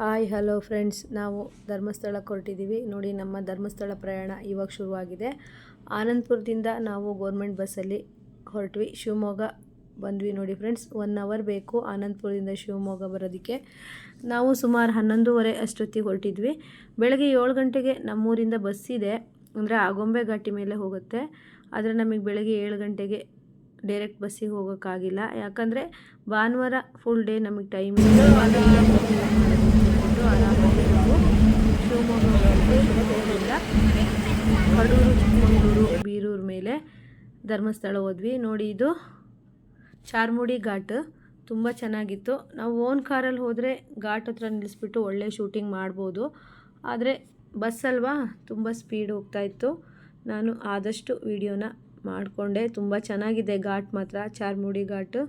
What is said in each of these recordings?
Hi, hello friends. ನಾವು ಧರ್ಮಸ್ಥಳಕ್ಕೆ ಹೊರಟಿದ್ದೀವಿ. ನೋಡಿ, ನಮ್ಮ ಧರ್ಮಸ್ಥಳ ಪ್ರಯಾಣ ಇವಾಗ ಶುರುವಾಗಿದೆ. ಆನಂದಪುರದಿಂದ ನಾವು ಗೌರ್ಮೆಂಟ್ ಬಸ್ಸಲ್ಲಿ ಹೊರಟ್ವಿ. ಶಿವಮೊಗ್ಗ ಬಂದ್ವಿ ನೋಡಿ ಫ್ರೆಂಡ್ಸ್. ಒನ್ ಅವರ್ ಬೇಕು ಆನಂದಪುರದಿಂದ ಶಿವಮೊಗ್ಗ ಬರೋದಕ್ಕೆ. ನಾವು ಸುಮಾರು ಹನ್ನೊಂದೂವರೆ ಅಷ್ಟೊತ್ತಿಗೆ ಹೊರಟಿದ್ವಿ. ಬೆಳಗ್ಗೆ ಏಳು ಗಂಟೆಗೆ ನಮ್ಮೂರಿಂದ ಬಸ್ ಇದೆ. ಅಂದರೆ ಆಗೊಂಬೆ ಘಾಟಿ ಮೇಲೆ ಹೋಗುತ್ತೆ. ಆದರೆ ನಮಗೆ ಬೆಳಗ್ಗೆ ಏಳು ಗಂಟೆಗೆ ಡೈರೆಕ್ಟ್ ಬಸ್ಸಿಗೆ ಹೋಗೋಕ್ಕಾಗಿಲ್ಲ. ಯಾಕಂದರೆ ಭಾನುವಾರ ಫುಲ್ ಡೇ ನಮಗೆ ಟೈಮ್ ಕಡೂರು ಚಿಕ್ಕಮಗಳೂರು ಬೀರೂರು ಮೇಲೆ ಧರ್ಮಸ್ಥಳ ಹೋದ್ವಿ. ನೋಡಿ ಇದು ಚಾರ್ಮುಡಿ ಘಾಟ್. ತುಂಬ ಚೆನ್ನಾಗಿತ್ತು. ನಾವು ಓನ್ ಕಾರಲ್ಲಿ ಹೋದರೆ ಘಾಟ್ ಹತ್ರ ನಿಲ್ಲಿಸ್ಬಿಟ್ಟು ಒಳ್ಳೆ ಶೂಟಿಂಗ್ ಮಾಡ್ಬೋದು. ಆದರೆ ಬಸ್ ಅಲ್ವಾ? ತುಂಬ ಸ್ಪೀಡ್ ಹೋಗ್ತಾಯಿತ್ತು ನಾನು ಆದಷ್ಟು ವಿಡಿಯೋನ ಮಾಡಿಕೊಂಡೆ. ತುಂಬ ಚೆನ್ನಾಗಿದೆ ಘಾಟ್ ಮಾತ್ರ. ಚಾರ್ಮುಡಿ ಘಾಟು.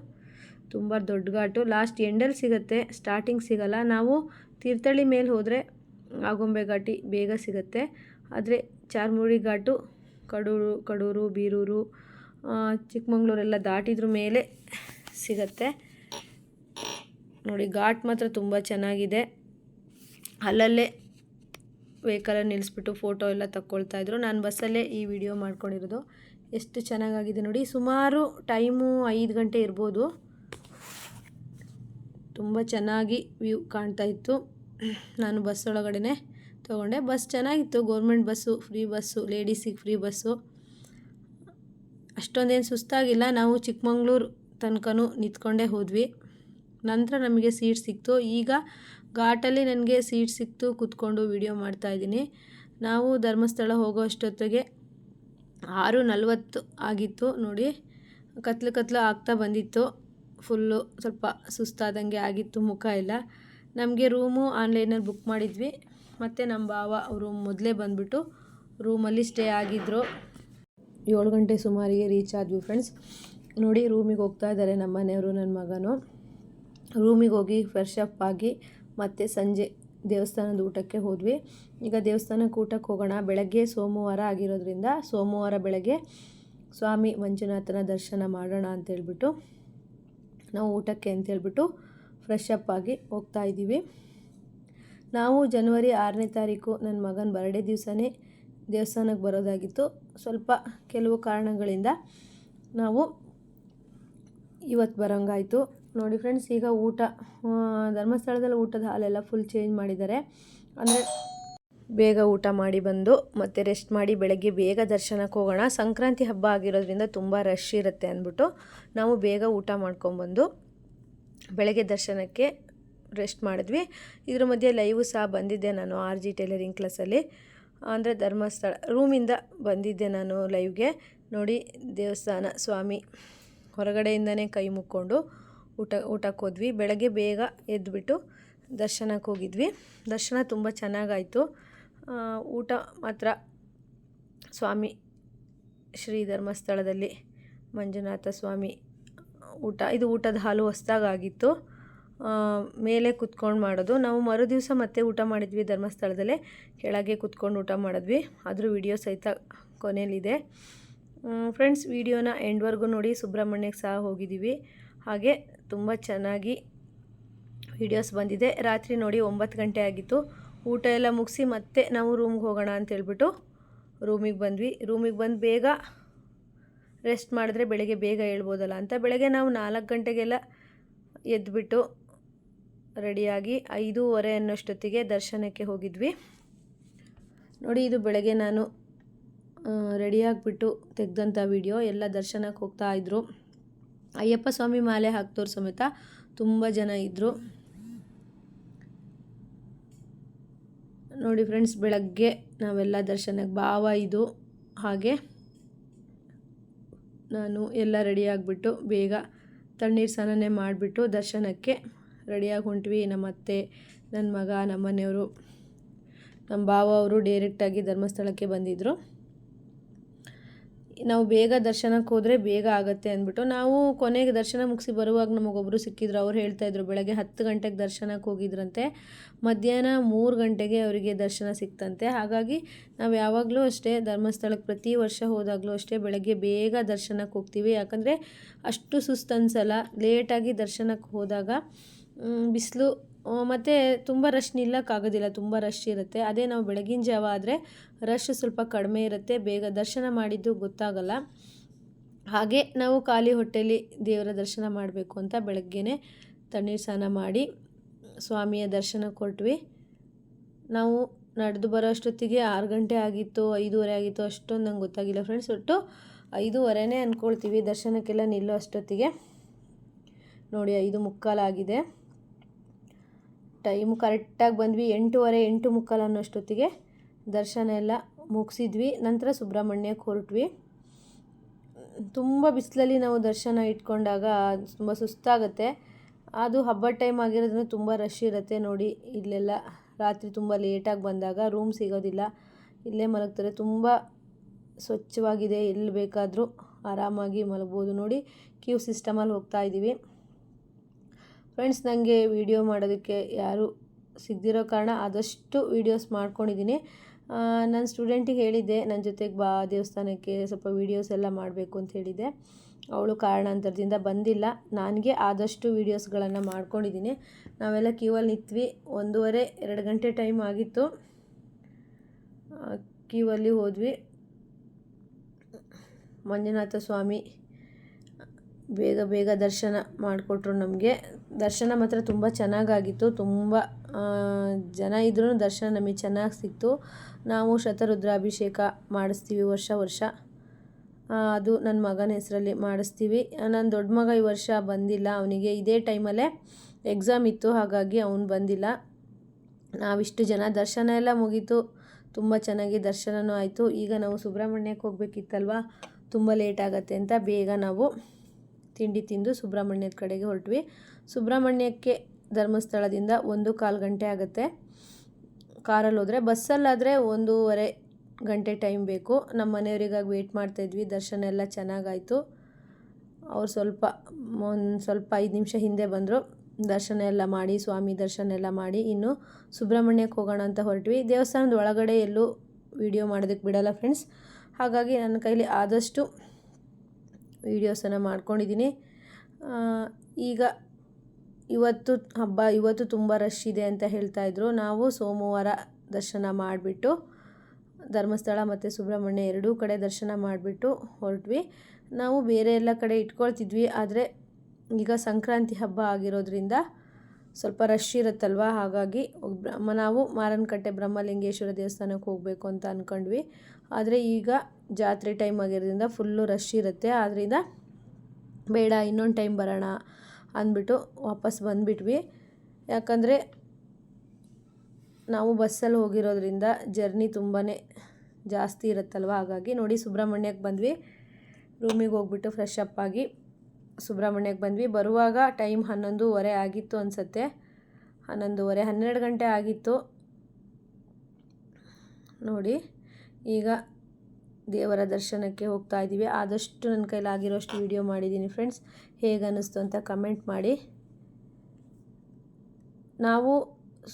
ತುಂಬ ದೊಡ್ಡ ಘಾಟು. ಲಾಸ್ಟ್ ಎಂಡಲ್ಲಿ ಸಿಗುತ್ತೆ. ಸ್ಟಾರ್ಟಿಂಗ್ ಸಿಗಲ್ಲ. ನಾವು ತೀರ್ಥಹಳ್ಳಿ ಮೇಲೆ ಹೋದರೆ ಆಗೊಂಬೆ ಘಾಟಿ ಬೇಗ ಸಿಗುತ್ತೆ. ಆದರೆ ಚಾರ್ಮುಡಿ ಘಾಟು, ಕಡೂರು ಕಡೂರು, ಬೀರೂರು ಚಿಕ್ಕಮಂಗ್ಳೂರೆಲ್ಲ ದಾಟಿದ್ರ ಮೇಲೆ ಸಿಗತ್ತೆ. ನೋಡಿ, ಘಾಟ್ ಮಾತ್ರ ತುಂಬ ಚೆನ್ನಾಗಿದೆ. ಅಲ್ಲಲ್ಲೇ ವೆಹಿಕಲಲ್ಲಿ ನಿಲ್ಲಿಸ್ಬಿಟ್ಟು ಫೋಟೋ ಎಲ್ಲ ತಕ್ಕೊಳ್ತಾಯಿದ್ರು ನಾನು ಬಸ್ಸಲ್ಲೇ ಈ ವಿಡಿಯೋ ಮಾಡ್ಕೊಂಡಿರೋದು. ಎಷ್ಟು ಚೆನ್ನಾಗಾಗಿದೆ ನೋಡಿ. ಸುಮಾರು ಟೈಮು ಐದು ಗಂಟೆ ಇರ್ಬೋದು. ತುಂಬ ಚೆನ್ನಾಗಿ ವ್ಯೂ ಕಾಣ್ತಾ ಇತ್ತು. ನಾನು ಬಸ್ ಒಳಗಡೆ ತೊಗೊಂಡೆ. ಬಸ್ ಚೆನ್ನಾಗಿತ್ತು. ಗೌರ್ಮೆಂಟ್ ಬಸ್ಸು, ಫ್ರೀ ಬಸ್ಸು, ಲೇಡೀಸಿಗೆ ಫ್ರೀ ಬಸ್ಸು. ಅಷ್ಟೊಂದೇನು ಸುಸ್ತಾಗಿಲ್ಲ. ನಾವು ಚಿಕ್ಕಮಂಗ್ಳೂರು ತನಕನೂ ನಿಂತ್ಕೊಂಡೇ ಹೋದ್ವಿ. ನಂತರ ನಮಗೆ ಸೀಟ್ ಸಿಕ್ತು. ಈಗ ಘಾಟಲ್ಲಿ ನನಗೆ ಸೀಟ್ ಸಿಕ್ತು ಕೂತ್ಕೊಂಡು ವಿಡಿಯೋ ಮಾಡ್ತಾಯಿದ್ದೀನಿ ನಾವು ಧರ್ಮಸ್ಥಳ ಹೋಗೋ ಅಷ್ಟೊತ್ತಿಗೆ ಆರು ನಲ್ವತ್ತು ಆಗಿತ್ತು ನೋಡಿ. ಕತ್ಲು ಕತ್ಲು ಆಗ್ತಾ ಬಂದಿತ್ತು. ಫುಲ್ಲು ಸ್ವಲ್ಪ ಸುಸ್ತಾದಂಗೆ ಆಗಿತ್ತು ಮುಖ ಎಲ್ಲ. ನಮಗೆ ರೂಮು ಆನ್ಲೈನಲ್ಲಿ ಬುಕ್ ಮಾಡಿದ್ವಿ. ಮತ್ತು ನಮ್ಮ ಭಾವ ಅವರು ಮೊದಲೇ ಬಂದುಬಿಟ್ಟು ರೂಮಲ್ಲಿ ಸ್ಟೇ ಆಗಿದ್ದರು ಏಳು ಗಂಟೆ ಸುಮಾರಿಗೆ ರೀಚ್ ಆದ್ವಿ ಫ್ರೆಂಡ್ಸ್. ನೋಡಿ, ರೂಮಿಗೆ ಹೋಗ್ತಾ ಇದ್ದಾರೆ ನಮ್ಮ ಮನೆಯವರು, ನನ್ನ ಮಗನು. ರೂಮಿಗೆ ಹೋಗಿ ಫ್ರೆಶ್ ಅಪ್ ಆಗಿ ಮತ್ತೆ ಸಂಜೆ ದೇವಸ್ಥಾನದ ಊಟಕ್ಕೆ ಹೋದ್ವಿ. ಈಗ ದೇವಸ್ಥಾನಕ್ಕೆ ಊಟಕ್ಕೆ ಹೋಗೋಣ. ಬೆಳಗ್ಗೆ ಸೋಮವಾರ ಆಗಿರೋದ್ರಿಂದ ಸೋಮವಾರ ಬೆಳಗ್ಗೆ ಸ್ವಾಮಿ ಮಂಜುನಾಥನ ದರ್ಶನ ಮಾಡೋಣ ಅಂತೇಳ್ಬಿಟ್ಟು ನಾವು ಊಟಕ್ಕೆ ಅಂತೇಳ್ಬಿಟ್ಟು ಫ್ರೆಶ್ ಅಪ್ ಆಗಿ ಹೋಗ್ತಾ ಇದ್ದೀವಿ. ನಾವು ಜನವರಿ ಆರನೇ ತಾರೀಕು ನನ್ನ ಮಗನ ಬರ್ಡೇ ದಿವಸನೇ ದೇವಸ್ಥಾನಕ್ಕೆ ಬರೋದಾಗಿತ್ತು. ಸ್ವಲ್ಪ ಕೆಲವು ಕಾರಣಗಳಿಂದ ನಾವು ಇವತ್ತು ಬರೋಂಗಾಯಿತು. ನೋಡಿ ಫ್ರೆಂಡ್ಸ್ ಈಗ ಊಟ ಧರ್ಮಸ್ಥಳದಲ್ಲಿ ಊಟದ ಹಾಲೆಲ್ಲ ಫುಲ್ ಚೇಂಜ್ ಮಾಡಿದ್ದಾರೆ. ಅಂದರೆ ಬೇಗ ಊಟ ಮಾಡಿ ಬಂದು ಮತ್ತೆ ರೆಸ್ಟ್ ಮಾಡಿ ಬೆಳಗ್ಗೆ ಬೇಗ ದರ್ಶನಕ್ಕೆ ಹೋಗೋಣ. ಸಂಕ್ರಾಂತಿ ಹಬ್ಬ ಆಗಿರೋದ್ರಿಂದ ತುಂಬ ರಶ್ ಇರುತ್ತೆ ಅಂದ್ಬಿಟ್ಟು ನಾವು ಬೇಗ ಊಟ ಮಾಡ್ಕೊಂಬಂದು ಬೆಳಗ್ಗೆ ದರ್ಶನಕ್ಕೆ ರೆಸ್ಟ್ ಮಾಡಿದ್ವಿ. ಇದ್ರ ಮಧ್ಯೆ ಲೈವ್ ಸಹ ಬಂದಿದ್ದೆ ನಾನು ಆರ್ ಜಿ ಟೈಲರಿಂಗ್ ಕ್ಲಾಸಲ್ಲಿ ಅಂದರೆ ಧರ್ಮಸ್ಥಳ ರೂಮಿಂದ ಬಂದಿದ್ದೆ ನಾನು ಲೈವ್ಗೆ ನೋಡಿ ದೇವಸ್ಥಾನ, ಸ್ವಾಮಿ ಹೊರಗಡೆಯಿಂದನೇ ಕೈ ಮುಕ್ಕೊಂಡು ಊಟ, ಊಟಕ್ಕೆ ಹೋದ್ವಿ. ಬೆಳಗ್ಗೆ ಬೇಗ ಎದ್ದುಬಿಟ್ಟು ದರ್ಶನಕ್ಕೆ ಹೋಗಿದ್ವಿ. ದರ್ಶನ ತುಂಬ ಚೆನ್ನಾಗಾಯಿತು. ಊಟ ಮಾತ್ರ. ಸ್ವಾಮಿ ಶ್ರೀ ಧರ್ಮಸ್ಥಳದಲ್ಲಿ ಮಂಜುನಾಥ ಸ್ವಾಮಿ ಊಟ, ಇದು ಊಟದ ಹಾಲು ಹೊಸ್ದಾಗಿತ್ತು ಮೇಲೆ ಕುತ್ಕೊಂಡು ಮಾಡೋದು. ನಾವು ಮರು ದಿವಸ ಮತ್ತೆ ಊಟ ಮಾಡಿದ್ವಿ ಧರ್ಮಸ್ಥಳದಲ್ಲೇ. ಕೆಳಗೆ ಕುತ್ಕೊಂಡು ಊಟ ಮಾಡಿದ್ವಿ. ಅದ್ರ ವಿಡಿಯೋ ಸಹಿತ ಕೊನೆಯಲ್ಲಿದೆ. ಫ್ರೆಂಡ್ಸ್, ವಿಡಿಯೋನ ಎಂಡ್ವರೆಗೂ ನೋಡಿ ಸುಬ್ರಹ್ಮಣ್ಯಕ್ಕೆ ಸಹ ಹೋಗಿದ್ದೀವಿ. ಹಾಗೆ ತುಂಬ ಚೆನ್ನಾಗಿ ವಿಡಿಯೋಸ್ ಬಂದಿದೆ. ರಾತ್ರಿ ನೋಡಿ ಒಂಬತ್ತು ಗಂಟೆ ಆಗಿತ್ತು. ಊಟ ಎಲ್ಲ ಮುಗಿಸಿ ಮತ್ತೆ ನಾವು ರೂಮ್ಗೆ ಹೋಗೋಣ ಅಂತೇಳ್ಬಿಟ್ಟು ರೂಮಿಗೆ ಬಂದ್ವಿ. ರೂಮಿಗೆ ಬಂದು ಬೇಗ ರೆಸ್ಟ್ ಮಾಡಿದ್ರೆ ಬೆಳಗ್ಗೆ ಬೇಗ ಹೇಳ್ಬೋದಲ್ಲ ಅಂತ. ಬೆಳಗ್ಗೆ ನಾವು ನಾಲ್ಕು ಗಂಟೆಗೆಲ್ಲ ಎದ್ದುಬಿಟ್ಟು ರೆಡಿಯಾಗಿ ಐದೂವರೆ ಅನ್ನೋಷ್ಟೊತ್ತಿಗೆ ದರ್ಶನಕ್ಕೆ ಹೋಗಿದ್ವಿ. ನೋಡಿ, ಇದು ಬೆಳಗ್ಗೆ ನಾನು ರೆಡಿಯಾಗಿಬಿಟ್ಟು ತೆಗೆದಂಥ ವಿಡಿಯೋ ಎಲ್ಲ ದರ್ಶನಕ್ಕೆ ಹೋಗ್ತಾ ಇದ್ದರು ಅಯ್ಯಪ್ಪ ಸ್ವಾಮಿ ಮಾಲೆ ಹಾಕ್ತೋರು ಸಮೇತ ತುಂಬ ಜನ ಇದ್ದರು ನೋಡಿ ಫ್ರೆಂಡ್ಸ್, ಬೆಳಗ್ಗೆ ನಾವೆಲ್ಲ ದರ್ಶನಕ್ಕೆ ಭಾವ ಇದು. ಹಾಗೆ ನಾನು ಎಲ್ಲ ರೆಡಿಯಾಗಿಬಿಟ್ಟು ಬೇಗ ತಣ್ಣೀರು ಸ್ನಾನನೇ ಮಾಡಿಬಿಟ್ಟು ದರ್ಶನಕ್ಕೆ ರೆಡಿಯಾಗಿ ಹೊಂಟ್ವಿ. ನಮ್ಮ ಅತ್ತೆ ನನ್ನ ಮಗ ನಮ್ಮ ಮನೆಯವರು ನಮ್ಮ ಭಾವ ಅವರು ಡೈರೆಕ್ಟಾಗಿ ಧರ್ಮಸ್ಥಳಕ್ಕೆ ಬಂದಿದ್ದರು ನಾವು ಬೇಗ ದರ್ಶನಕ್ಕೆ ಹೋದರೆ ಬೇಗ ಆಗುತ್ತೆ ಅಂದ್ಬಿಟ್ಟು ನಾವು ಕೊನೆಗೆ ದರ್ಶನ ಮುಗಿಸಿ ಬರುವಾಗ ನಮಗೊಬ್ಬರು ಸಿಕ್ಕಿದ್ರು, ಅವ್ರು ಹೇಳ್ತಾಯಿದ್ರು ಬೆಳಗ್ಗೆ ಹತ್ತು ಗಂಟೆಗೆ ದರ್ಶನಕ್ಕೆ ಹೋಗಿದ್ರಂತೆ, ಮಧ್ಯಾಹ್ನ ಮೂರು ಗಂಟೆಗೆ ಅವರಿಗೆ ದರ್ಶನ ಸಿಕ್ತಂತೆ. ಹಾಗಾಗಿ ನಾವು ಯಾವಾಗಲೂ ಅಷ್ಟೇ ಧರ್ಮಸ್ಥಳಕ್ಕೆ ಪ್ರತಿ ವರ್ಷ ಹೋದಾಗಲೂ ಅಷ್ಟೇ ಬೆಳಗ್ಗೆ ಬೇಗ ದರ್ಶನಕ್ಕೆ ಹೋಗ್ತೀವಿ. ಯಾಕಂದರೆ ಅಷ್ಟು ಸುಸ್ತು ಅನ್ಸಲ್ಲ ಲೇಟಾಗಿ ದರ್ಶನಕ್ಕೆ ಹೋದಾಗ ಬಿಸಿಲು ಮತ್ತು ತುಂಬ ರಶ್ ನಿಲ್ಲಕ್ಕಾಗೋದಿಲ್ಲ, ತುಂಬ ರಶ್ ಇರುತ್ತೆ. ಅದೇ ನಾವು ಬೆಳಗಿನ ಜಾವ ಆದರೆ ರಶ್ ಸ್ವಲ್ಪ ಕಡಿಮೆ ಇರುತ್ತೆ, ಬೇಗ ದರ್ಶನ ಮಾಡಿದ್ದು ಗೊತ್ತಾಗಲ್ಲ. ಹಾಗೆ ನಾವು ಖಾಲಿ ಹೊಟ್ಟೆಲಿ ದೇವರ ದರ್ಶನ ಮಾಡಬೇಕು ಅಂತ ಬೆಳಗ್ಗೆನೇ ತಣ್ಣೀರು ಸ್ನಾನ ಮಾಡಿ ಸ್ವಾಮಿಯ ದರ್ಶನ ಕೊಟ್ವಿ. ನಾವು ನಡೆದು ಬರೋ ಅಷ್ಟೊತ್ತಿಗೆ ಆರು ಗಂಟೆ ಆಗಿತ್ತು, ಐದೂವರೆ ಆಗಿತ್ತು ಅಷ್ಟೊಂದು ನಂಗೆ ಗೊತ್ತಾಗಿಲ್ಲ ಫ್ರೆಂಡ್ಸ್ ಒಟ್ಟು ಐದೂವರೆನೇ ಅಂದ್ಕೊಳ್ತೀವಿ ದರ್ಶನಕ್ಕೆಲ್ಲ ನಿಲ್ಲೋ ಅಷ್ಟೊತ್ತಿಗೆ. ನೋಡಿ, ಐದು ಮುಕ್ಕಾಲಾಗಿದೆ. ಟೈಮು ಕರೆಕ್ಟಾಗಿ ಬಂದ್ವಿ, ಎಂಟೂವರೆ, ಎಂಟು ಮುಕ್ಕಾಲು ಅನ್ನೋಷ್ಟೊತ್ತಿಗೆ. ದರ್ಶನ ಎಲ್ಲ ಮುಗಿಸಿದ್ವಿ. ನಂತರ ಸುಬ್ರಹ್ಮಣ್ಯಕ್ಕೆ ಹೊರಟ್ವಿ. ತುಂಬ ಬಿಸಿಲಲ್ಲಿ ನಾವು ದರ್ಶನ ಇಟ್ಕೊಂಡಾಗ ತುಂಬ ಸುಸ್ತಾಗುತ್ತೆ. ಅದು ಹಬ್ಬದ ಟೈಮ್ ಆಗಿರೋದ್ರಿಂದ ತುಂಬ ರಶ್ ಇರುತ್ತೆ ನೋಡಿ. ಇಲ್ಲೆಲ್ಲ ರಾತ್ರಿ ತುಂಬ ಲೇಟಾಗಿ ಬಂದಾಗ ರೂಮ್ ಸಿಗೋದಿಲ್ಲ. ಇಲ್ಲೇ ಮಲಗ್ತಾರೆ. ತುಂಬ ಸ್ವಚ್ಛವಾಗಿದೆ. ಎಲ್ಲಿ ಬೇಕಾದರೂ ಆರಾಮಾಗಿ ಮಲಗ್ಬೋದು ನೋಡಿ. ಕ್ಯೂ ಸಿಸ್ಟಮಲ್ಲಿ ಹೋಗ್ತಾ ಇದ್ದೀವಿ. ಫ್ರೆಂಡ್ಸ್ ನನಗೆ ವಿಡಿಯೋ ಮಾಡೋದಕ್ಕೆ ಯಾರು ಸಿಗ್ದಿರೋ ಕಾರಣ ಆದಷ್ಟು ವೀಡಿಯೋಸ್ ಮಾಡ್ಕೊಂಡಿದ್ದೀನಿ. ನನ್ನ ಸ್ಟೂಡೆಂಟಿಗೆ ಹೇಳಿದ್ದೆ ನನ್ನ ಜೊತೆಗೆ ಬಾ, ದೇವಸ್ಥಾನಕ್ಕೆ ಸ್ವಲ್ಪ ವೀಡಿಯೋಸ್ ಎಲ್ಲ ಮಾಡಬೇಕು ಅಂತ ಹೇಳಿದ್ದೆ. ಅವಳು ಕಾರಣಾಂತರದಿಂದ ಬಂದಿಲ್ಲ. ನನಗೆ ಆದಷ್ಟು ವೀಡಿಯೋಸ್ಗಳನ್ನು ಮಾಡ್ಕೊಂಡಿದ್ದೀನಿ. ನಾವೆಲ್ಲ ಕ್ಯೂವಲ್ಲಿ ನಿಂತ್ವಿ. ಒಂದೂವರೆ, ಎರಡು ಗಂಟೆ ಟೈಮ್ ಆಗಿತ್ತು. ಕ್ಯೂವಲ್ಲಿ ಹೋದ್ವಿ. ಮಂಜುನಾಥ ಸ್ವಾಮಿ, ಬೇಗ ಬೇಗ ದರ್ಶನ ಮಾಡಿಕೊಟ್ರು ನಮಗೆ. ದರ್ಶನ ಮಾತ್ರ ತುಂಬ ಚೆನ್ನಾಗಾಗಿತ್ತು. ತುಂಬ ಜನ ಇದ್ರೂ ದರ್ಶನ ನಮಗೆ ಚೆನ್ನಾಗಿ ಸಿಕ್ತು. ನಾವು ಶತರುದ್ರಾಭಿಷೇಕ ಮಾಡಿಸ್ತೀವಿ ವರ್ಷ ವರ್ಷ. ಅದು ನನ್ನ ಮಗನ ಹೆಸರಲ್ಲಿ ಮಾಡಿಸ್ತೀವಿ. ನನ್ನ ದೊಡ್ಡ ಮಗ ಈ ವರ್ಷ ಬಂದಿಲ್ಲ. ಅವನಿಗೆ ಇದೇ ಟೈಮಲ್ಲೇ ಎಕ್ಸಾಮ್ ಇತ್ತು. ಹಾಗಾಗಿ ಅವನು ಬಂದಿಲ್ಲ. ನಾವಿಷ್ಟು ಜನ, ದರ್ಶನ ಎಲ್ಲ ಮುಗೀತು. ತುಂಬ ಚೆನ್ನಾಗಿ ದರ್ಶನವೂ ಆಯಿತು. ಈಗ ನಾವು ಸುಬ್ರಹ್ಮಣ್ಯಕ್ಕೆ ಹೋಗ್ಬೇಕಿತ್ತಲ್ವ? ತುಂಬ ಲೇಟ್ ಆಗತ್ತೆ ಅಂತ ಬೇಗ ನಾವು ತಿಂಡಿ ತಿಂದು ಸುಬ್ರಹ್ಮಣ್ಯದ ಕಡೆಗೆ ಹೊರಟ್ವಿ. ಸುಬ್ರಹ್ಮಣ್ಯಕ್ಕೆ ಧರ್ಮಸ್ಥಳದಿಂದ ಒಂದು ಕಾಲು ಗಂಟೆ ಆಗುತ್ತೆ. ಕಾರಲ್ಲಿ ಹೋದರೆ ಬಸ್ಸಲ್ಲಾದರೆ ಒಂದೂವರೆ ಗಂಟೆ ಟೈಮ್ ಬೇಕು. ನಮ್ಮ ಮನೆಯವರಿಗಾಗಿ ವೆಯ್ಟ್ ಮಾಡ್ತಾಯಿದ್ವಿ ದರ್ಶನ ಎಲ್ಲ ಚೆನ್ನಾಗಾಯಿತು. ಅವ್ರು ಸ್ವಲ್ಪ, ಒಂದು ಸ್ವಲ್ಪ ಐದು ನಿಮಿಷ ಹಿಂದೆ ಬಂದರು. ದರ್ಶನ ಎಲ್ಲ ಮಾಡಿ, ಸ್ವಾಮಿ ದರ್ಶನ ಎಲ್ಲ ಮಾಡಿ. ಇನ್ನು ಸುಬ್ರಹ್ಮಣ್ಯಕ್ಕೆ ಹೋಗೋಣ ಅಂತ ಹೊರಟ್ವಿ. ದೇವಸ್ಥಾನದ ಒಳಗಡೆ ಎಲ್ಲೂ ವಿಡಿಯೋ ಮಾಡೋದಕ್ಕೆ ಬಿಡಲ್ಲ ಫ್ರೆಂಡ್ಸ್ ಹಾಗಾಗಿ ನನ್ನ ಕೈಲಿ ಆದಷ್ಟು ವೀಡಿಯೋಸನ್ನು ಮಾಡ್ಕೊಂಡಿದ್ದೀನಿ. ಈಗ ಇವತ್ತು ಹಬ್ಬ, ಇವತ್ತು ತುಂಬ ರಶ್ ಇದೆ ಅಂತ ಹೇಳ್ತಾಯಿದ್ರು ನಾವು ಸೋಮವಾರ ದರ್ಶನ ಮಾಡಿಬಿಟ್ಟು, ಧರ್ಮಸ್ಥಳ ಮತ್ತು ಸುಬ್ರಹ್ಮಣ್ಯ ಎರಡೂ ಕಡೆ ದರ್ಶನ ಮಾಡಿಬಿಟ್ಟು ಹೊರಟ್ವಿ. ನಾವು ಬೇರೆ ಎಲ್ಲ ಕಡೆ ಇಟ್ಕೊಳ್ತಿದ್ವಿ, ಆದರೆ ಈಗ ಸಂಕ್ರಾಂತಿ ಹಬ್ಬ ಆಗಿರೋದ್ರಿಂದ ಸ್ವಲ್ಪ ರಶ್ ಇರುತ್ತಲ್ವ? ಹಾಗಾಗಿ ಬ್ರಹ್ಮ, ನಾವು ಮಾರನಕಟ್ಟೆ ಬ್ರಹ್ಮಲಿಂಗೇಶ್ವರ ದೇವಸ್ಥಾನಕ್ಕೆ ಹೋಗಬೇಕು ಅಂತ ಅಂದ್ಕೊಂಡ್ವಿ ಆದರೆ ಈಗ ಜಾತ್ರೆ ಟೈಮ್ ಆಗಿರೋದ್ರಿಂದ ಫುಲ್ಲು ರಶ್ ಇರುತ್ತೆ. ಆದ್ದರಿಂದ ಬೇಡ, ಇನ್ನೊಂದು ಟೈಮ್ ಬರೋಣ ಅಂದ್ಬಿಟ್ಟು ವಾಪಸ್ ಬಂದುಬಿಟ್ವಿ. ಯಾಕಂದರೆ ನಾವು ಬಸ್ಸಲ್ಲಿ ಹೋಗಿರೋದ್ರಿಂದ ಜರ್ನಿ ತುಂಬಾ ಜಾಸ್ತಿ ಇರುತ್ತಲ್ವ? ಹಾಗಾಗಿ ನೋಡಿ ಸುಬ್ರಹ್ಮಣ್ಯಕ್ಕೆ ಬಂದ್ವಿ. ರೂಮಿಗೆ ಹೋಗ್ಬಿಟ್ಟು ಫ್ರೆಶ್ ಅಪ್ ಆಗಿ ಸುಬ್ರಹ್ಮಣ್ಯಕ್ಕೆ ಬಂದ್ವಿ. ಬರುವಾಗ ಟೈಮ್ ಹನ್ನೊಂದುವರೆ ಆಗಿತ್ತು ಅನಿಸತ್ತೆ. ಹನ್ನೊಂದೂವರೆ, ಹನ್ನೆರಡು ಗಂಟೆ ಆಗಿತ್ತು. ನೋಡಿ. ಈಗ ದೇವರ ದರ್ಶನಕ್ಕೆ ಹೋಗ್ತಾ ಇದ್ದೀವಿ. ಆದಷ್ಟು ನನ್ನ ಕೈಲಾಗಿರೋಷ್ಟು ವೀಡಿಯೋ ಮಾಡಿದ್ದೀನಿ ಫ್ರೆಂಡ್ಸ್ ಹೇಗೆ ಅನ್ನಿಸ್ತು ಅಂತ ಕಮೆಂಟ್ ಮಾಡಿ. ನಾವು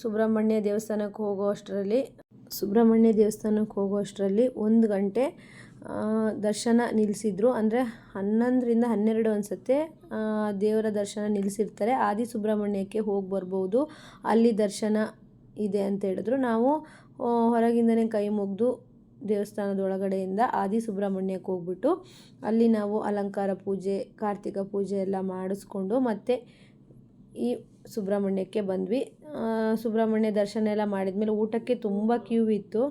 ಸುಬ್ರಹ್ಮಣ್ಯ ದೇವಸ್ಥಾನಕ್ಕೆ ಹೋಗೋ ಅಷ್ಟರಲ್ಲಿ ಸುಬ್ರಹ್ಮಣ್ಯ ದೇವಸ್ಥಾನಕ್ಕೆ ಹೋಗೋ ಅಷ್ಟರಲ್ಲಿ ಒಂದು ಗಂಟೆ ದರ್ಶನ ನಿಲ್ಲಿಸಿದ್ರು ಅಂದರೆ ಹನ್ನೊಂದರಿಂದ ಹನ್ನೆರಡು ಅನಿಸುತ್ತೆ ದೇವರ ದರ್ಶನ ನಿಲ್ಲಿಸಿರ್ತಾರೆ ಆದಿ ಸುಬ್ರಹ್ಮಣ್ಯಕ್ಕೆ ಹೋಗಿ ಬರ್ಬೋದು. ಅಲ್ಲಿ ದರ್ಶನ ಇದೆ ಅಂತ ಹೇಳಿದ್ರು. ನಾವು ಹೊರಗಿಂದನೇ ಕೈ ಮುಗಿದು ದೇವಸ್ಥಾನದ ಒಳಗಡೆಯಿಂದ ಆದಿ ಸುಬ್ರಹ್ಮಣ್ಯಕ್ಕೆ ಹೋಗ್ಬಿಟ್ಟು ಅಲ್ಲಿ ನಾವು ಅಲಂಕಾರ ಪೂಜೆ, ಕಾರ್ತಿಕ ಪೂಜೆ ಎಲ್ಲ ಮಾಡಿಸ್ಕೊಂಡು ಮತ್ತೆ ಈ ಸುಬ್ರಹ್ಮಣ್ಯಕ್ಕೆ ಬಂದ್ವಿ. ಸುಬ್ರಹ್ಮಣ್ಯ ದರ್ಶನ ಎಲ್ಲ ಮಾಡಿದ್ಮೇಲೆ ಊಟಕ್ಕೆ ತುಂಬ ಕ್ಯೂ ಇತ್ತು.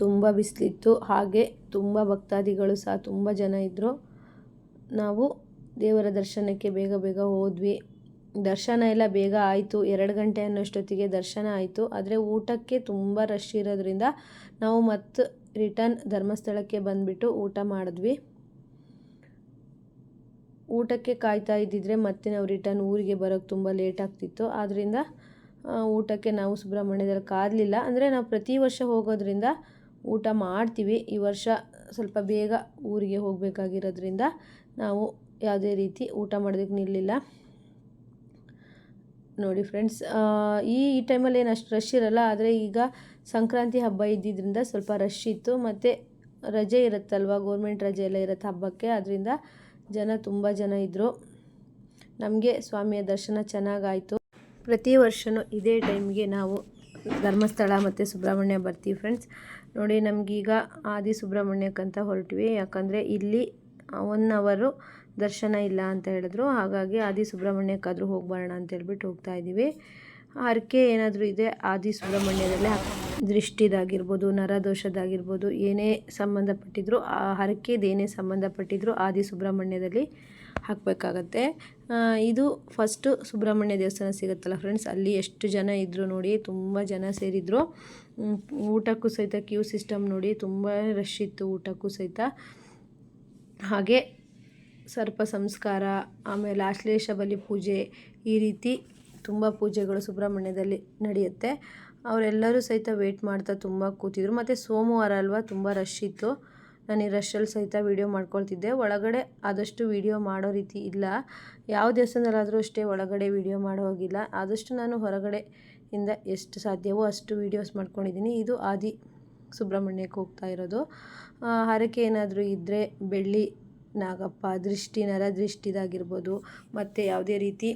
ತುಂಬ ಬಿಸಿಲಿತ್ತು. ಹಾಗೆ ತುಂಬ ಭಕ್ತಾದಿಗಳು ಸಹ ತುಂಬ ಜನ ಇದ್ದರು ನಾವು ದೇವರ ದರ್ಶನಕ್ಕೆ ಬೇಗ ಬೇಗ ಹೋದ್ವಿ. ದರ್ಶನ ಎಲ್ಲ ಬೇಗ ಆಯಿತು. ಎರಡು ಗಂಟೆ ಅನ್ನೋಷ್ಟೊತ್ತಿಗೆ ದರ್ಶನ ಆಯಿತು. ಆದರೆ ಊಟಕ್ಕೆ ತುಂಬ ರಶ್ ಇರೋದ್ರಿಂದ ನಾವು ಮತ್ತೆ ರಿಟರ್ನ್ ಧರ್ಮಸ್ಥಳಕ್ಕೆ ಬಂದುಬಿಟ್ಟು ಊಟ ಮಾಡಿದ್ವಿ. ಊಟಕ್ಕೆ ಕಾಯ್ತಾ ಇದ್ದಿದ್ರೆ ಮತ್ತೆ ನಾವು ರಿಟರ್ನ್ ಊರಿಗೆ ಬರೋಕ್ಕೆ ತುಂಬ ಲೇಟ್ ಆಗ್ತಿತ್ತು. ಆದ್ದರಿಂದ ಊಟಕ್ಕೆ ನಾವು ಸುಬ್ರಹ್ಮಣ್ಯದಲ್ಲಿ ಕಾದಲಿಲ್ಲ. ಅಂದರೆ ನಾವು ಪ್ರತಿ ವರ್ಷ ಹೋಗೋದ್ರಿಂದ ಊಟ ಮಾಡ್ತೀವಿ. ಈ ವರ್ಷ ಸ್ವಲ್ಪ ಬೇಗ ಊರಿಗೆ ಹೋಗಬೇಕಾಗಿರೋದ್ರಿಂದ ನಾವು ಯಾವುದೇ ರೀತಿ ಊಟ ಮಾಡೋದಕ್ಕೆ ನಿಲ್ಲಿಲ್ಲ. ನೋಡಿ ಫ್ರೆಂಡ್ಸ್ ಈ ಈ ಟೈಮಲ್ಲಿ ಏನು ಅಷ್ಟು ರಶ್ ಇರಲ್ಲ, ಆದರೆ ಈಗ ಸಂಕ್ರಾಂತಿ ಹಬ್ಬ ಇದ್ದಿದ್ದರಿಂದ ಸ್ವಲ್ಪ ರಶ್ ಇತ್ತು. ಮತ್ತು ರಜೆ ಇರುತ್ತಲ್ವ ಗೋರ್ಮೆಂಟ್ ರಜೆ ಎಲ್ಲ ಇರುತ್ತೆ ಹಬ್ಬಕ್ಕೆ ಅದರಿಂದ ಜನ ತುಂಬ ಜನ ಇದ್ದರು ನಮಗೆ ಸ್ವಾಮಿಯ ದರ್ಶನ ಚೆನ್ನಾಗಾಯಿತು. ಪ್ರತಿ ವರ್ಷವೂ ಇದೇ ಟೈಮ್ಗೆ ನಾವು ಧರ್ಮಸ್ಥಳ ಮತ್ತು ಸುಬ್ರಹ್ಮಣ್ಯ ಬರ್ತೀವಿ ಫ್ರೆಂಡ್ಸ್. ನೋಡಿ, ನಮಗೀಗ ಆದಿ ಸುಬ್ರಹ್ಮಣ್ಯಕ್ಕಂತ ಹೊರಟ್ವಿ. ಯಾಕಂದರೆ ಇಲ್ಲಿ ಒನ್ ಅವರು ದರ್ಶನ ಇಲ್ಲ ಅಂತ ಹೇಳಿದ್ರು. ಹಾಗಾಗಿ ಆದಿ ಸುಬ್ರಹ್ಮಣ್ಯಕ್ಕಾದರೂ ಹೋಗ್ಬರೋಣ ಅಂತ ಹೇಳ್ಬಿಟ್ಟು ಹೋಗ್ತಾ ಇದ್ದೀವಿ. ಹರಕೆ ಏನಾದರೂ ಇದೆ? ಆದಿ ಸುಬ್ರಹ್ಮಣ್ಯದಲ್ಲೇ ದೃಷ್ಟಿದಾಗಿರ್ಬೋದು, ನರದೋಷದಾಗಿರ್ಬೋದು, ಏನೇ ಸಂಬಂಧಪಟ್ಟಿದ್ರು, ಆ ಹರಕೆದೇನೇ ಸಂಬಂಧಪಟ್ಟಿದ್ರು ಆದಿ ಸುಬ್ರಹ್ಮಣ್ಯದಲ್ಲಿ ಹಾಕಬೇಕಾಗತ್ತೆ. ಇದು ಫಸ್ಟು ಸುಬ್ರಹ್ಮಣ್ಯ ದೇವಸ್ಥಾನ ಸಿಗುತ್ತಲ್ಲ ಫ್ರೆಂಡ್ಸ್ ಅಲ್ಲಿ ಎಷ್ಟು ಜನ ಇದ್ದರು ನೋಡಿ ತುಂಬ ಜನ ಸೇರಿದ್ರು. ಊಟಕ್ಕೂ ಸಹಿತ ಕ್ಯೂ ಸಿಸ್ಟಮ್ ನೋಡಿ ತುಂಬ ರಶ್ ಇತ್ತು ಊಟಕ್ಕೂ ಸಹಿತ. ಹಾಗೆ ಸರ್ಪ ಸಂಸ್ಕಾರ, ಆಮೇಲೆ ಆಶ್ಲೇಷ ಬಲಿ ಪೂಜೆ ಈ ರೀತಿ ತುಂಬ ಪೂಜೆಗಳು ಸುಬ್ರಹ್ಮಣ್ಯದಲ್ಲಿ ನಡೆಯುತ್ತೆ. ಅವರೆಲ್ಲರೂ ಸಹಿತ ವೆಯ್ಟ್ ಮಾಡ್ತಾ ತುಂಬ ಕೂತಿದ್ರು. ಮತ್ತು ಸೋಮವಾರ ಅಲ್ವಾ, ತುಂಬ ರಶ್ ಇತ್ತು. ನಾನು ಈ ರಶಲ್ಲಿ ಸಹಿತ ವೀಡಿಯೋ ಮಾಡ್ಕೊಳ್ತಿದ್ದೆ. ಒಳಗಡೆ ಆದಷ್ಟು ವೀಡಿಯೋ ಮಾಡೋ ರೀತಿ ಇಲ್ಲ. ಯಾವ ದೇವಸ್ಥಾನದಲ್ಲಾದರೂ ಅಷ್ಟೇ ಒಳಗಡೆ ವೀಡಿಯೋ ಮಾಡೋ ಹೋಗಿಲ್ಲ. ಆದಷ್ಟು ನಾನು ಹೊರಗಡೆ ಇಂದ ಎಷ್ಟು ಸಾಧ್ಯವೋ ಅಷ್ಟು ವೀಡಿಯೋಸ್ ಮಾಡ್ಕೊಂಡಿದ್ದೀನಿ. ಇದು ಆದಿ ಸುಬ್ರಹ್ಮಣ್ಯಕ್ಕೆ ಹೋಗ್ತಾ ಇರೋದು. ಹರಕೆ ಏನಾದರೂ ಇದ್ದರೆ ಬೆಳ್ಳಿ ನಾಗಪ್ಪ, ದೃಷ್ಟಿ ನರದೃಷ್ಟಿದಾಗಿರ್ಬೋದು ಮತ್ತು ಯಾವುದೇ ರೀತಿ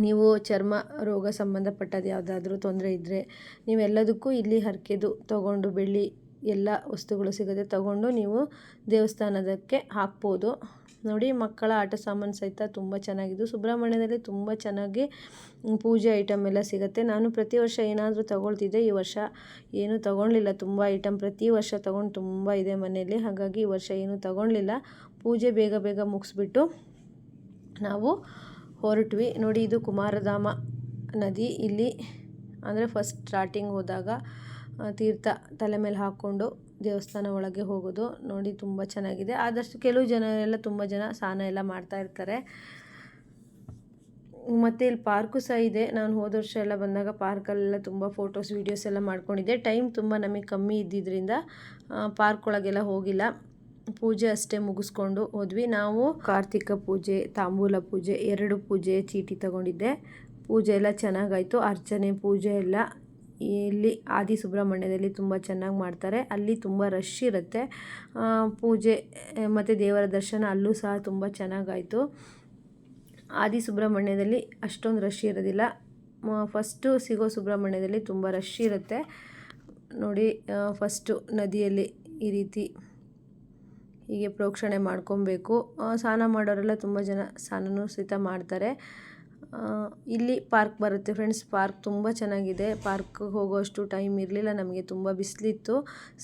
ನೀವು ಚರ್ಮ ರೋಗ ಸಂಬಂಧಪಟ್ಟದ್ದು ಯಾವುದಾದ್ರೂ ತೊಂದರೆ ಇದ್ದರೆ ನೀವೆಲ್ಲದಕ್ಕೂ ಇಲ್ಲಿ ಹರಕೆದು ತಗೊಂಡು ಬೆಳ್ಳಿ ಎಲ್ಲ ವಸ್ತುಗಳು ಸಿಗುತ್ತೆ ತಗೊಂಡು ನೀವು ದೇವಸ್ಥಾನದಕ್ಕೆ ಹಾಕ್ಬೋದು. ನೋಡಿ ಮಕ್ಕಳ ಆಟ ಸಾಮಾನು ಸಹಿತ ತುಂಬ ಚೆನ್ನಾಗಿದ್ದು. ಸುಬ್ರಹ್ಮಣ್ಯದಲ್ಲಿ ತುಂಬ ಚೆನ್ನಾಗಿ ಪೂಜೆ ಐಟಮ್ ಎಲ್ಲ ಸಿಗುತ್ತೆ. ನಾನು ಪ್ರತಿ ವರ್ಷ ಏನಾದರೂ ತಗೊಳ್ತಿದ್ದೆ ಈ ವರ್ಷ ಏನೂ ತಗೊಳ್ಲಿಲ್ಲ ತುಂಬ ಐಟಮ್ ಪ್ರತಿ ವರ್ಷ ತಗೊಂಡು ತುಂಬ ಇದೆ ಮನೆಯಲ್ಲಿ. ಹಾಗಾಗಿ ಈ ವರ್ಷ ಏನೂ ತಗೊಳ್ಲಿಲ್ಲ ಪೂಜೆ ಬೇಗ ಬೇಗ ಮುಗಿಸ್ಬಿಟ್ಟು ನಾವು ಹೊರಟ್ವಿ. ನೋಡಿ ಇದು ಕುಮಾರಧಾಮ ನದಿ. ಇಲ್ಲಿ ಅಂದರೆ ಫಸ್ಟ್ ಸ್ಟಾರ್ಟಿಂಗ್ ಹೋದಾಗ ತೀರ್ಥ ತಲೆ ಮೇಲೆ ಹಾಕ್ಕೊಂಡು ದೇವಸ್ಥಾನ ಒಳಗೆ ಹೋಗೋದು ನೋಡಿ ತುಂಬ ಚೆನ್ನಾಗಿದೆ. ಆದಷ್ಟು ಕೆಲವು ಜನರೆಲ್ಲ ತುಂಬ ಜನ ಸ್ನಾನ ಎಲ್ಲ ಮಾಡ್ತಾ ಇರ್ತಾರೆ. ಮತ್ತು ಇಲ್ಲಿ ಪಾರ್ಕು ಸಹ ಇದೆ. ನಾನು ಹೋದ ವರ್ಷ ಎಲ್ಲ ಬಂದಾಗ ಪಾರ್ಕಲ್ಲೆಲ್ಲ ತುಂಬ ಫೋಟೋಸ್, ವೀಡಿಯೋಸ್ ಎಲ್ಲ ಮಾಡ್ಕೊಂಡಿದ್ದೆ. ಟೈಮ್ ತುಂಬ ನಮಗೆ ಕಮ್ಮಿ ಇದ್ದಿದ್ದರಿಂದ ಪಾರ್ಕ್ ಒಳಗೆಲ್ಲ ಹೋಗಿಲ್ಲ. ಪೂಜೆ ಅಷ್ಟೇ ಮುಗಿಸ್ಕೊಂಡು ಹೋದ್ವಿ. ನಾವು ಕಾರ್ತಿಕ ಪೂಜೆ, ತಾಂಬೂಲ ಪೂಜೆ, ಎರಡು ಪೂಜೆ ಚೀಟಿ ತಗೊಂಡಿದ್ದೆ. ಪೂಜೆ ಎಲ್ಲ ಚೆನ್ನಾಗಾಯಿತು. ಅರ್ಚನೆ, ಪೂಜೆ ಎಲ್ಲ ಇಲ್ಲಿ ಆದಿ ಸುಬ್ರಹ್ಮಣ್ಯದಲ್ಲಿ ತುಂಬ ಚೆನ್ನಾಗಿ ಮಾಡ್ತಾರೆ. ಅಲ್ಲಿ ತುಂಬ ರಶ್ ಇರುತ್ತೆ. ಪೂಜೆ ಮತ್ತು ದೇವರ ದರ್ಶನ ಅಲ್ಲೂ ಸಹ ತುಂಬ ಚೆನ್ನಾಗಾಯಿತು. ಆದಿ ಸುಬ್ರಹ್ಮಣ್ಯದಲ್ಲಿ ಅಷ್ಟೊಂದು ರಶ್ ಇರೋದಿಲ್ಲ. ಫಸ್ಟು ಸಿಗೋ ಸುಬ್ರಹ್ಮಣ್ಯದಲ್ಲಿ ತುಂಬ ರಶ್ ಇರುತ್ತೆ. ನೋಡಿ ಫಸ್ಟು ನದಿಯಲ್ಲಿ ಈ ರೀತಿ ಹೀಗೆ ಪ್ರೋಕ್ಷಣೆ ಮಾಡ್ಕೊಬೇಕು. ಸ್ನಾನ ಮಾಡೋರೆಲ್ಲ ತುಂಬ ಜನ ಸ್ನಾನನೂ ಸಹಿತ ಮಾಡ್ತಾರೆ. ಇಲ್ಲಿ ಪಾರ್ಕ್ ಬರುತ್ತೆ ಫ್ರೆಂಡ್ಸ್. ಪಾರ್ಕ್ ತುಂಬ ಚೆನ್ನಾಗಿದೆ. ಪಾರ್ಕ್ಗೆ ಹೋಗೋಷ್ಟು ಟೈಮ್ ಇರಲಿಲ್ಲ, ನಮಗೆ ತುಂಬ ಬಿಸಿಲಿತ್ತು.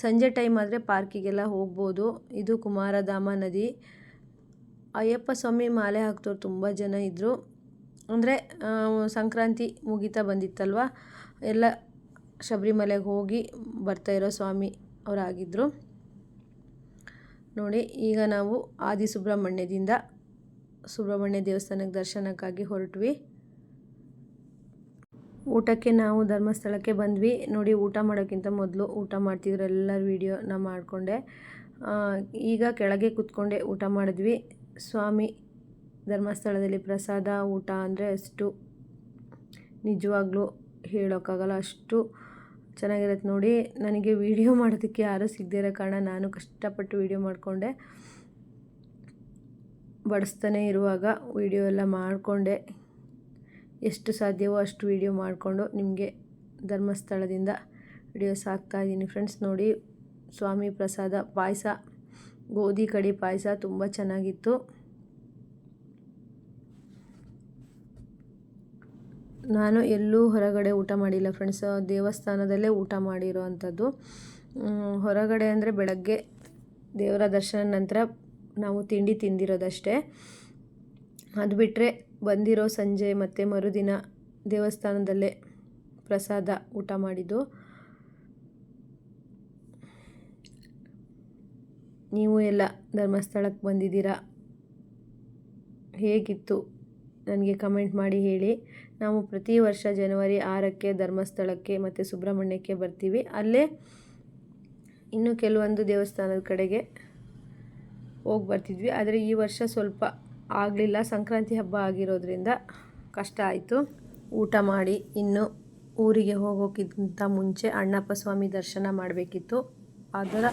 ಸಂಜೆ ಟೈಮ್ ಆದರೆ ಪಾರ್ಕಿಗೆಲ್ಲ ಹೋಗ್ಬೋದು. ಇದು ಕುಮಾರಧಾಮ ನದಿ. ಅಯ್ಯಪ್ಪ ಸ್ವಾಮಿ ಮಾಲೆ ಹಾಕ್ತವ್ರು ತುಂಬ ಜನ ಇದ್ದರು ಅಂದರೆ ಸಂಕ್ರಾಂತಿ ಮುಗಿತಾ ಬಂದಿತ್ತಲ್ವ? ಎಲ್ಲ ಶಬರಿಮಲೆಗೆ ಹೋಗಿ ಬರ್ತಾ ಇರೋ ಸ್ವಾಮಿ ಅವರಾಗಿದ್ದರು ನೋಡಿ, ಈಗ ನಾವು ಆದಿ ಸುಬ್ರಹ್ಮಣ್ಯದಿಂದ ಸುಬ್ರಹ್ಮಣ್ಯ ದೇವಸ್ಥಾನಕ್ಕೆ ದರ್ಶನಕ್ಕಾಗಿ ಹೊರಟ್ವಿ. ಊಟಕ್ಕೆ ನಾವು ಧರ್ಮಸ್ಥಳಕ್ಕೆ ಬಂದ್ವಿ. ನೋಡಿ, ಊಟ ಮಾಡೋಕ್ಕಿಂತ ಮೊದಲು ಊಟ ಮಾಡ್ತಿದ್ರು ಎಲ್ಲರ ನಾ ಮಾಡಿಕೊಂಡೆ. ಈಗ ಕೆಳಗೆ ಕೂತ್ಕೊಂಡೆ ಊಟ ಮಾಡಿದ್ವಿ. ಸ್ವಾಮಿ, ಧರ್ಮಸ್ಥಳದಲ್ಲಿ ಪ್ರಸಾದ, ಊಟ ಅಂದರೆ ಅಷ್ಟು ನಿಜವಾಗ್ಲೂ ಹೇಳೋಕ್ಕಾಗಲ್ಲ, ಅಷ್ಟು ಚೆನ್ನಾಗಿರುತ್ತೆ ನೋಡಿ. ನನಗೆ ವೀಡಿಯೋ ಮಾಡೋದಕ್ಕೆ ಯಾರೂ ಸಿಗದೇ ಕಾರಣ ನಾನು ಕಷ್ಟಪಟ್ಟು ವೀಡಿಯೋ ಮಾಡಿಕೊಂಡೆ. ಬಡಿಸ್ತಾನೆ ಇರುವಾಗ ವೀಡಿಯೋ ಎಲ್ಲ ಮಾಡಿಕೊಂಡೆ. ಎಷ್ಟು ಸಾಧ್ಯವೋ ಅಷ್ಟು ವೀಡಿಯೋ ಮಾಡಿಕೊಂಡು ನಿಮಗೆ ಧರ್ಮಸ್ಥಳದಿಂದ ವಿಡಿಯೋಸ್ ಹಾಕ್ತಾಯಿದ್ದೀನಿ ಫ್ರೆಂಡ್ಸ್ ನೋಡಿ, ಸ್ವಾಮಿ ಪ್ರಸಾದ ಪಾಯಸ, ಗೋಧಿ ಕಡಿ ಪಾಯಸ ತುಂಬ ಚೆನ್ನಾಗಿತ್ತು. ನಾನು ಎಲ್ಲೂ ಹೊರಗಡೆ ಊಟ ಮಾಡಿಲ್ಲ ಫ್ರೆಂಡ್ಸ್ ದೇವಸ್ಥಾನದಲ್ಲೇ ಊಟ ಮಾಡಿರೋ ಅಂಥದ್ದು ಹೊರಗಡೆ ಅಂದರೆ ಬೆಳಗ್ಗೆ ದೇವರ ದರ್ಶನ ನಂತರ ನಾವು ತಿಂಡಿ ತಿಂದಿರೋದಷ್ಟೇ. ಅದು ಬಿಟ್ಟರೆ ಬಂದಿರೋ ಸಂಜೆ ಮತ್ತು ಮರುದಿನ ದೇವಸ್ಥಾನದಲ್ಲೇ ಪ್ರಸಾದ ಊಟ ಮಾಡಿದ್ದು. ನೀವು ಎಲ್ಲ ಧರ್ಮಸ್ಥಳಕ್ಕೆ ಬಂದಿದ್ದೀರಾ? ಹೇಗಿತ್ತು? ನನಗೆ ಕಮೆಂಟ್ ಮಾಡಿ ಹೇಳಿ. ನಾವು ಪ್ರತಿ ವರ್ಷ ಜನವರಿ ಆರಕ್ಕೆ ಧರ್ಮಸ್ಥಳಕ್ಕೆ ಮತ್ತು ಸುಬ್ರಹ್ಮಣ್ಯಕ್ಕೆ ಬರ್ತೀವಿ. ಅಲ್ಲೇ ಇನ್ನು ಕೆಲವೊಂದು ದೇವಸ್ಥಾನದ ಕಡೆಗೆ ಹೋಗಿ ಬರ್ತಿದ್ವಿ. ಆದರೆ ಈ ವರ್ಷ ಸ್ವಲ್ಪ ಆಗಲಿಲ್ಲ. ಸಂಕ್ರಾಂತಿ ಹಬ್ಬ ಆಗಿರೋದ್ರಿಂದ ಕಷ್ಟ ಆಯಿತು. ಊಟ ಮಾಡಿ ಇನ್ನು ಊರಿಗೆ ಹೋಗೋಕ್ಕಿಂತ ಮುಂಚೆ ಅಣ್ಣಪ್ಪ ಸ್ವಾಮಿ ದರ್ಶನ ಮಾಡಬೇಕಿತ್ತು. ಅದರ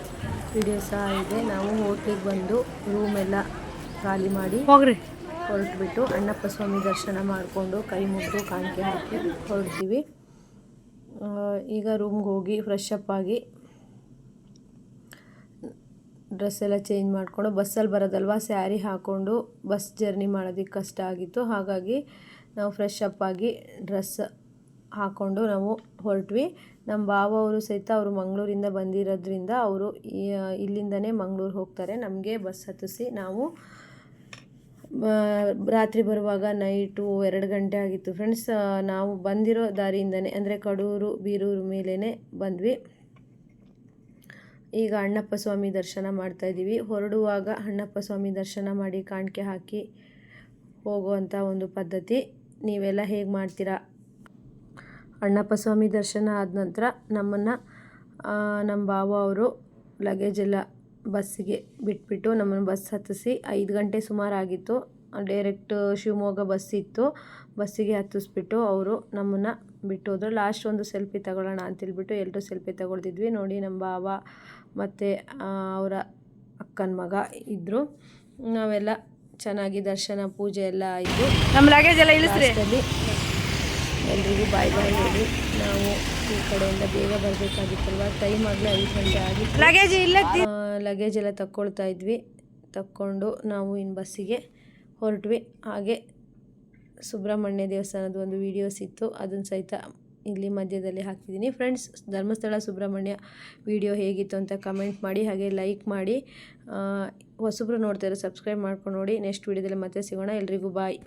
ವಿಡಿಯೋ ಸಹ ಇದೆ. ನಾವು ಹೋಟ್ಲಿಗೆ ಬಂದು ರೂಮೆಲ್ಲ ಖಾಲಿ ಮಾಡಿ ಹೋಗ್ರಿ. ಹೊರಟ್ಬಿಟ್ಟು ಅಣ್ಣಪ್ಪ ಸ್ವಾಮಿ ದರ್ಶನ ಮಾಡಿಕೊಂಡು ಕೈ ಮುಗಿದು ಕಾಣಿಕೆ ಹಾಕಿ ಹೊರಡ್ತೀವಿ. ಈಗ ರೂಮ್ಗೆ ಹೋಗಿ ಫ್ರೆಶ್ ಅಪ್ ಆಗಿ ಡ್ರೆಸ್ ಎಲ್ಲ ಚೇಂಜ್ ಮಾಡಿಕೊಂಡು ಬಸ್ಸಲ್ಲಿ ಬರೋದಲ್ವ? ಸ್ಯಾರಿ ಹಾಕ್ಕೊಂಡು ಬಸ್ ಜರ್ನಿ ಮಾಡೋದಕ್ಕೆ ಕಷ್ಟ ಆಗಿತ್ತು. ಹಾಗಾಗಿ ನಾವು ಫ್ರೆಶ್ ಅಪ್ ಆಗಿ ಡ್ರೆಸ್ ಹಾಕ್ಕೊಂಡು ನಾವು ಹೊರಟ್ವಿ. ನಮ್ಮ ಬಾವ ಅವರು ಸಹಿತ ಅವರು ಮಂಗಳೂರಿಂದ ಬಂದಿರೋದ್ರಿಂದ ಅವರು ಇಲ್ಲಿಂದನೇ ಮಂಗಳೂರು ಹೋಗ್ತಾರೆ. ನಮಗೆ ಬಸ್ ಹತ್ತಿಸಿ ನಾವು ರಾತ್ರಿ ಬರುವಾಗ ನೈಟು ಎರಡು ಗಂಟೆ ಆಗಿತ್ತು. ಫ್ರೆಂಡ್ಸ್ ನಾವು ಬಂದಿರೋ ದಾರಿಯಿಂದನೇ, ಅಂದರೆ ಕಡೂರು, ಬೀರೂರು ಮೇಲೇ ಬಂದ್ವಿ. ಈಗ ಅಣ್ಣಪ್ಪ ಸ್ವಾಮಿ ದರ್ಶನ ಮಾಡ್ತಾ ಇದ್ದೀವಿ. ಹೊರಡುವಾಗ ಅಣ್ಣಪ್ಪ ಸ್ವಾಮಿ ದರ್ಶನ ಮಾಡಿ ಕಾಣಿಕೆ ಹಾಕಿ ಹೋಗುವಂಥ ಒಂದು ಪದ್ಧತಿ. ನೀವೆಲ್ಲ ಹೇಗೆ ಮಾಡ್ತೀರಾ? ಅಣ್ಣಪ್ಪ ಸ್ವಾಮಿ ದರ್ಶನ ಆದ ನಂತರ ನಮ್ಮನ್ನು ನಮ್ಮ ಬಾವ ಅವರು ಲಗೇಜ್ ಎಲ್ಲ ಬಸ್ಸಿಗೆ ಬಿಟ್ಬಿಟ್ಟು ನಮ್ಮನ್ನು ಬಸ್ ಹತ್ತಿಸಿ ಐದು ಗಂಟೆ ಸುಮಾರು ಆಗಿತ್ತು. ಡೈರೆಕ್ಟ್ ಶಿವಮೊಗ್ಗ ಬಸ್ ಇತ್ತು. ಬಸ್ಸಿಗೆ ಹತ್ತಿಸ್ಬಿಟ್ಟು ಅವರು ನಮ್ಮನ್ನು ಬಿಟ್ಟು ಹೋದ್ರು. ಲಾಸ್ಟ್ ಒಂದು ಸೆಲ್ಫಿ ತಗೊಳ್ಳೋಣ ಅಂತೇಳ್ಬಿಟ್ಟು ಎಲ್ಲರೂ ಸೆಲ್ಫಿ ತಗೊಳ್ತಿದ್ವಿ. ನೋಡಿ ನಮ್ಮ ಬಾವ ಮತ್ತು ಅವರ ಅಕ್ಕನ ಮಗ ಇದ್ದರು ನಾವೆಲ್ಲ ಚೆನ್ನಾಗಿ ದರ್ಶನ ಪೂಜೆ ಎಲ್ಲ ಆಯಿತು. ನಮ್ಮ ಲಗೇಜ್ ಎಲ್ಲ ಇಳಿಸ್ರಿ. ಎಲ್ರಿಗೂ ಬಾಯ್ ಬಾಯ್ ಹೇಳಿ. ನಾವು ಈ ಕಡೆಯಿಂದ ಬೇಗ ಬರಬೇಕಾಗಿತ್ತಲ್ವ? ಟೈಮ್ ಆಗಲೇ ಐದು ಗಂಟೆ ಆಗಿತ್ತು. ಲಗೇಜ್ ಇಲ್ಲ ಲಗೇಜ್ ಎಲ್ಲ ತಕ್ಕೊಳ್ತಾ ಇದ್ವಿ. ತಕ್ಕೊಂಡು ನಾವು ಇನ್ನು ಬಸ್ಸಿಗೆ ಹೊರಟ್ವಿ. ಹಾಗೆ ಸುಬ್ರಹ್ಮಣ್ಯ ದೇವಸ್ಥಾನದ ಒಂದು ವೀಡಿಯೋಸ್ ಇತ್ತು. ಅದನ್ನು ಸಹಿತ ಇಲ್ಲಿ ಮಧ್ಯದಲ್ಲಿ ಹಾಕ್ತಿದ್ದೀನಿ ಫ್ರೆಂಡ್ಸ್ ಧರ್ಮಸ್ಥಳ ಸುಬ್ರಹ್ಮಣ್ಯ ವಿಡಿಯೋ ಹೇಗಿತ್ತು ಅಂತ ಕಮೆಂಟ್ ಮಾಡಿ, ಹಾಗೆ ಲೈಕ್ ಮಾಡಿ. ಹೊಸಬ್ರು ನೋಡ್ತಾರೆ ಸಬ್ಸ್ಕ್ರೈಬ್ ಮಾಡ್ಕೊಂಡು ನೋಡಿ. ನೆಕ್ಸ್ಟ್ ವೀಡಿಯೋದಲ್ಲಿ ಮತ್ತೆ ಸಿಗೋಣ. ಎಲ್ರಿಗೂ ಬಾಯ್